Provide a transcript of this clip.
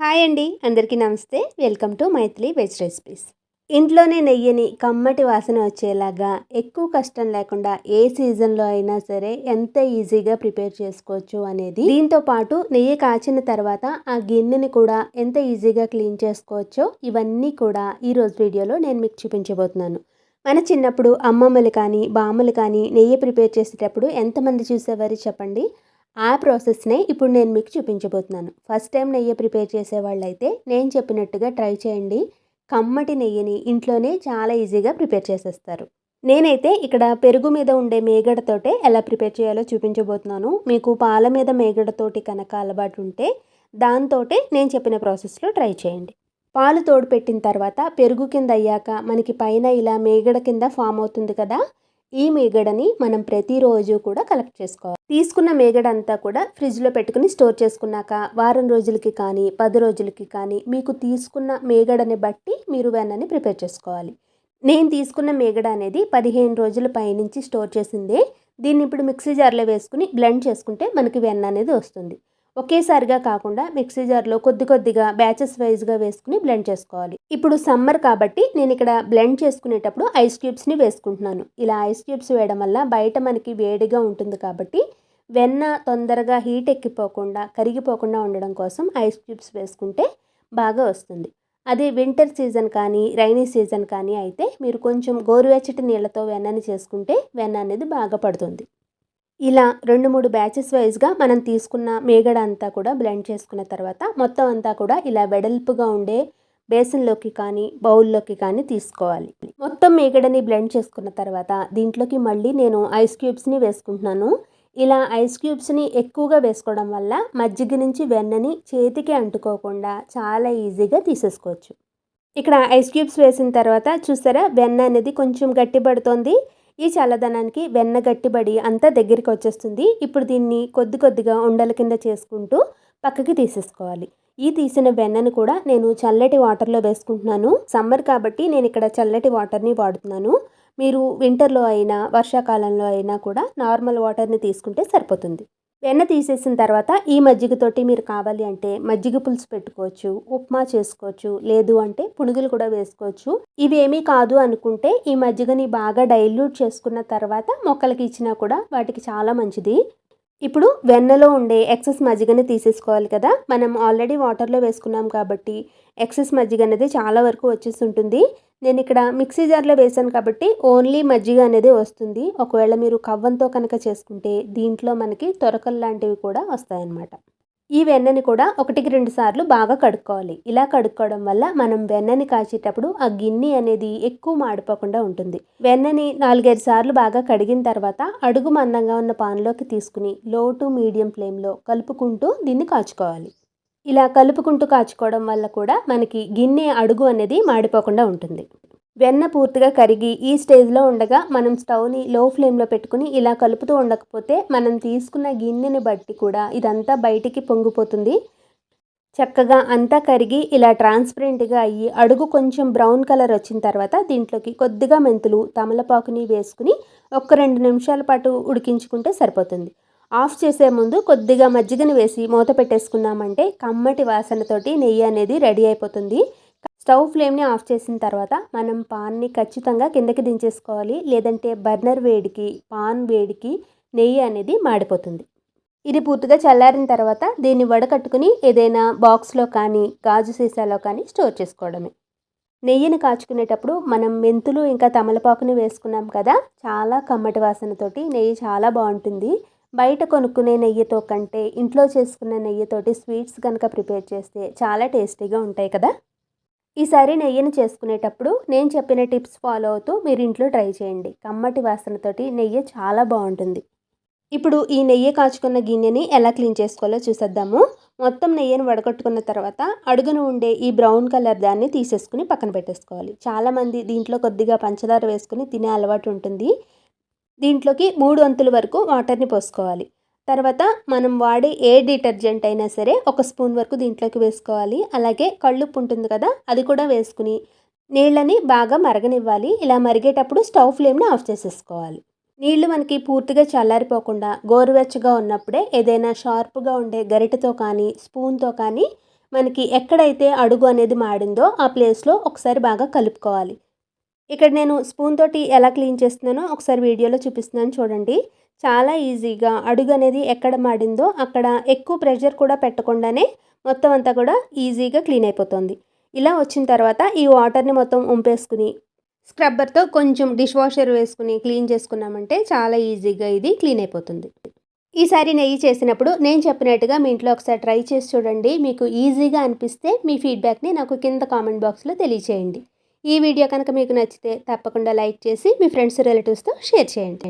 Hi అండి. అందరికీ నమస్తే. Welcome to Maithili veg recipes. ఇంట్లోనే నెయ్యిని కమ్మటి వాసన వచ్చేలాగా ఎక్కువ కష్టం లేకుండా ఏ సీజన్లో అయినా సరే ఎంత ఈజీగా ప్రిపేర్ చేసుకోవచ్చు అనేది దీంతో పాటు నెయ్యి కాచిన తర్వాత ఆ గిన్నెని కూడా ఎంత ఈజీగా క్లీన్ చేసుకోవచ్చో ఇవన్నీ కూడా ఈరోజు వీడియోలో నేను మీకు చూపించబోతున్నాను. మన చిన్నప్పుడు అమ్మమ్మలు కానీ బామ్మలు కానీ నెయ్యి ప్రిపేర్ చేసేటప్పుడు ఎంతమంది చూసేవారు చెప్పండి? ఆ ప్రాసెస్నే ఇప్పుడు నేను మీకు చూపించబోతున్నాను. ఫస్ట్ టైం నెయ్యి ప్రిపేర్ చేసేవాళ్ళు అయితే నేను చెప్పినట్టుగా ట్రై చేయండి. కమ్మటి నెయ్యిని ఇంట్లోనే చాలా ఈజీగా ప్రిపేర్ చేసేస్తారు. నేనైతే ఇక్కడ పెరుగు మీద ఉండే మేగడతోటే ఎలా ప్రిపేర్ చేయాలో చూపించబోతున్నాను. మీకు పాల మీద మేగడతోటి కనుక అలవాటు ఉంటే దాంతోటే నేను చెప్పిన ప్రాసెస్లో ట్రై చేయండి. పాలు తోడు పెట్టిన తర్వాత పెరుగు కింద అయ్యాక మనకి పైన ఇలా మేగడ కింద ఫామ్ అవుతుంది కదా ఈ మేగడని మనం ప్రతిరోజు కూడా కలెక్ట్ చేసుకోవాలి. తీసుకున్న మేగడ అంతా కూడా ఫ్రిడ్జ్లో పెట్టుకుని స్టోర్ చేసుకున్నాక వారం రోజులకి కానీ పది రోజులకి కానీ మీకు తీసుకున్న మేగడని బట్టి మీరు వెన్నని ప్రిపేర్ చేసుకోవాలి. నేను తీసుకున్న మేగడ అనేది పదిహేను రోజుల పైనుంచి స్టోర్ చేసిందే. దీన్ని ఇప్పుడు మిక్సీ జార్లో వేసుకుని బ్లెండ్ చేసుకుంటే మనకి వెన్న అనేది వస్తుంది. ఒకేసారిగా కాకుండా మిక్సీ జార్లో కొద్ది కొద్దిగా బ్యాచెస్ వైజ్గా వేసుకుని బ్లెండ్ చేసుకోవాలి. ఇప్పుడు సమ్మర్ కాబట్టి నేను ఇక్కడ బ్లెండ్ చేసుకునేటప్పుడు ఐస్ క్యూబ్స్ని వేసుకుంటున్నాను. ఇలా ఐస్ క్యూబ్స్ వేయడం వల్ల బయట మనకి వేడిగా ఉంటుంది కాబట్టి వెన్న తొందరగా హీట్ ఎక్కిపోకుండా కరిగిపోకుండా ఉండడం కోసం ఐస్ క్యూబ్స్ వేసుకుంటే బాగా వస్తుంది. అదే వింటర్ సీజన్ కానీ రైనీ సీజన్ కానీ అయితే మీరు కొంచెం గోరువెచ్చటి నీళ్ళతో వెన్నని చేసుకుంటే వెన్న అనేది బాగా పడుతుంది. ఇలా రెండు మూడు బ్యాచెస్ వైజ్గా మనం తీసుకున్న మేగడ అంతా కూడా బ్లెండ్ చేసుకున్న తర్వాత మొత్తం అంతా కూడా ఇలా వెడల్పుగా ఉండే బేసన్లోకి కానీ బౌల్లోకి కానీ తీసుకోవాలి. మొత్తం మేగడని బ్లెండ్ చేసుకున్న తర్వాత దీంట్లోకి మళ్ళీ నేను ఐస్ క్యూబ్స్ని వేసుకుంటున్నాను. ఇలా ఐస్ క్యూబ్స్ని ఎక్కువగా వేసుకోవడం వల్ల మజ్జిగ నుంచి వెన్నని చేతికి అంటుకోకుండా చాలా ఈజీగా తీసేసుకోవచ్చు. ఇక్కడ ఐస్ క్యూబ్స్ వేసిన తర్వాత చూసారా? వెన్న అనేది కొంచెం గట్టిపడుతోంది. ఈ చల్లదనానికి వెన్న గట్టిబడి అంతా దగ్గరికి వచ్చేస్తుంది. ఇప్పుడు దీన్ని కొద్ది కొద్దిగా ఉండల కింద చేసుకుంటూ పక్కకి తీసేసుకోవాలి. ఈ తీసిన వెన్నను కూడా నేను చల్లటి వాటర్లో వేసుకుంటున్నాను. సమ్మర్ కాబట్టి నేను ఇక్కడ చల్లటి వాటర్ని వాడుతున్నాను. మీరు వింటర్లో అయినా వర్షాకాలంలో అయినా కూడా నార్మల్ వాటర్ని తీసుకుంటే సరిపోతుంది. వెన్న తీసేసిన తర్వాత ఈ మజ్జిగతోటి మీరు కావాలి అంటే మజ్జిగ పులుసు పెట్టుకోవచ్చు ఉప్మా చేసుకోవచ్చు లేదు అంటే పునుగులు కూడా వేసుకోవచ్చు. ఇవేమీ కాదు అనుకుంటే ఈ మజ్జిగని బాగా డైల్యూట్ చేసుకున్న తర్వాత మొక్కలకి ఇచ్చినా కూడా వాటికి చాలా మంచిది. ఇప్పుడు వెన్నలో ఉండే ఎక్సెస్ మజ్జిగని తీసేసుకోవాలి కదా. మనం ఆల్రెడీ వాటర్లో వేసుకున్నాం కాబట్టి ఎక్సెస్ మజ్జిగ అనేది చాలా వరకు వచ్చేసి ఉంటుంది నేను ఇక్కడ మిక్సీ జార్లో వేసాను కాబట్టి ఓన్లీ మజ్జిగ అనేది వస్తుంది. ఒకవేళ మీరు కవ్వంతో కనుక చేసుకుంటే దీంట్లో మనకి తొరకలు లాంటివి కూడా వస్తాయన్నమాట. ఈ వెన్నని కూడా ఒకటికి రెండు సార్లు బాగా కడుక్కోవాలి. ఇలా కడుక్కోవడం వల్ల మనం వెన్నని కాచేటప్పుడు ఆ గిన్నె అనేది ఎక్కువ మాడిపోకుండా ఉంటుంది. వెన్నని నాలుగైదు సార్లు బాగా కడిగిన తర్వాత అడుగు మందంగా ఉన్న పాన్లోకి తీసుకుని లో టు మీడియం ఫ్లేమ్లో కలుపుకుంటూ దీన్ని కాచుకోవాలి. ఇలా కలుపుకుంటూ కాచుకోవడం వల్ల కూడా మనకి గిన్నె అడుగు అనేది మాడిపోకుండా ఉంటుంది. వెన్న పూర్తిగా కరిగి ఈ స్టేజ్లో ఉండగా మనం స్టవ్ని లో ఫ్లేమ్లో పెట్టుకుని ఇలా కలుపుతూ ఉండకపోతే మనం తీసుకున్న గిన్నెని బట్టి కూడా ఇదంతా బయటికి పొంగిపోతుంది. చక్కగా అంతా కరిగి ఇలా ట్రాన్స్పరెంట్గా అయ్యి అడుగు కొంచెం బ్రౌన్ కలర్ వచ్చిన తర్వాత దీంట్లోకి కొద్దిగా మెంతులు తమలపాకుని వేసుకుని ఒక రెండు నిమిషాల పాటు ఉడికించుకుంటే సరిపోతుంది. ఆఫ్ చేసే ముందు కొద్దిగా మజ్జిగని వేసి మూత పెట్టేసుకున్నామంటే కమ్మటి వాసనతోటి నెయ్యి అనేది రెడీ అయిపోతుంది. స్టవ్ ఫ్లేమ్ని ఆఫ్ చేసిన తర్వాత మనం పాన్ని ఖచ్చితంగా కిందకి దించేసుకోవాలి. లేదంటే బర్నర్ వేడికి పాన్ వేడికి నెయ్యి అనేది మాడిపోతుంది. ఇది పూర్తిగా చల్లారిన తర్వాత దీన్ని వడకట్టుకుని ఏదైనా బాక్స్లో కానీ గాజు సీసాలో కానీ స్టోర్ చేసుకోవడమే. నెయ్యిని కాచుకునేటప్పుడు మనం మెంతులు ఇంకా తమలపాకుని వేసుకున్నాం కదా చాలా కమ్మటి వాసనతోటి నెయ్యి చాలా బాగుంటుంది. బయట కొనుక్కునే నెయ్యితో కంటే ఇంట్లో చేసుకున్న నెయ్యితోటి స్వీట్స్ కనుక ప్రిపేర్ చేస్తే చాలా టేస్టీగా ఉంటాయి కదా. ఈసారి నెయ్యిని చేసుకునేటప్పుడు నేను చెప్పిన టిప్స్ ఫాలో అవుతూ మీరు ఇంట్లో ట్రై చేయండి. కమ్మటి వాసనతోటి నెయ్యి చాలా బాగుంటుంది. ఇప్పుడు ఈ నెయ్యి కాచుకున్న గిన్నెని ఎలా క్లీన్ చేసుకోవాలో చూసేద్దాము. మొత్తం నెయ్యిని వడగొట్టుకున్న తర్వాత అడుగున ఉండే ఈ బ్రౌన్ కలర్ దాన్ని తీసేసుకుని పక్కన పెట్టేసుకోవాలి. చాలామంది దీంట్లో కొద్దిగా పంచదార వేసుకుని తినే అలవాటు ఉంటుంది. దీంట్లోకి మూడు వంతుల వరకు వాటర్ని పోసుకోవాలి. తర్వాత మనం వాడే ఏ డిటర్జెంట్ అయినా సరే ఒక స్పూన్ వరకు దీంట్లోకి వేసుకోవాలి. అలాగే కళ్ళుప్పు ఉంటుంది కదా అది కూడా వేసుకుని నీళ్ళని బాగా మరగనివ్వాలి. ఇలా మరిగేటప్పుడు స్టవ్ ఫ్లేమ్ని ఆఫ్ చేసేసుకోవాలి. నీళ్ళు మనకి పూర్తిగా చల్లారిపోకుండా గోరువెచ్చగా ఉన్నప్పుడే ఏదైనా షార్ప్గా ఉండే గరిటతో కానీ స్పూన్తో కానీ మనకి ఎక్కడైతే అడుగు అనేది మాడిందో ఆ ప్లేస్లో ఒకసారి బాగా కలుపుకోవాలి. ఇక్కడ నేను స్పూన్ తోటి ఎలా క్లీన్ చేస్తున్నానో ఒకసారి వీడియోలో చూపిస్తున్నాను చూడండి. చాలా ఈజీగా అడుగు అనేది ఎక్కడ మాడిందో అక్కడ ఎక్కువ ప్రెషర్ కూడా పెట్టకుండానే మొత్తం అంతా కూడా ఈజీగా క్లీన్ అయిపోతుంది. ఇలా వచ్చిన తర్వాత ఈ వాటర్ని మొత్తం ఉంపేసుకుని స్క్రబ్బర్తో కొంచెం డిష్ వాషర్ వేసుకుని క్లీన్ చేసుకున్నామంటే చాలా ఈజీగా ఇది క్లీన్ అయిపోతుంది. ఈసారి నెయ్యి చేసినప్పుడు నేను చెప్పినట్టుగా మీ ఇంట్లో ఒకసారి ట్రై చేసి చూడండి. మీకు ఈజీగా అనిపిస్తే మీ ఫీడ్బ్యాక్ని నాకు కింద కామెంట్ బాక్స్లో తెలియచేయండి. ఈ వీడియో కనుక మీకు నచ్చితే తప్పకుండా లైక్ చేసి మీ ఫ్రెండ్స్ రిలేటివ్స్తో షేర్ చేయండి.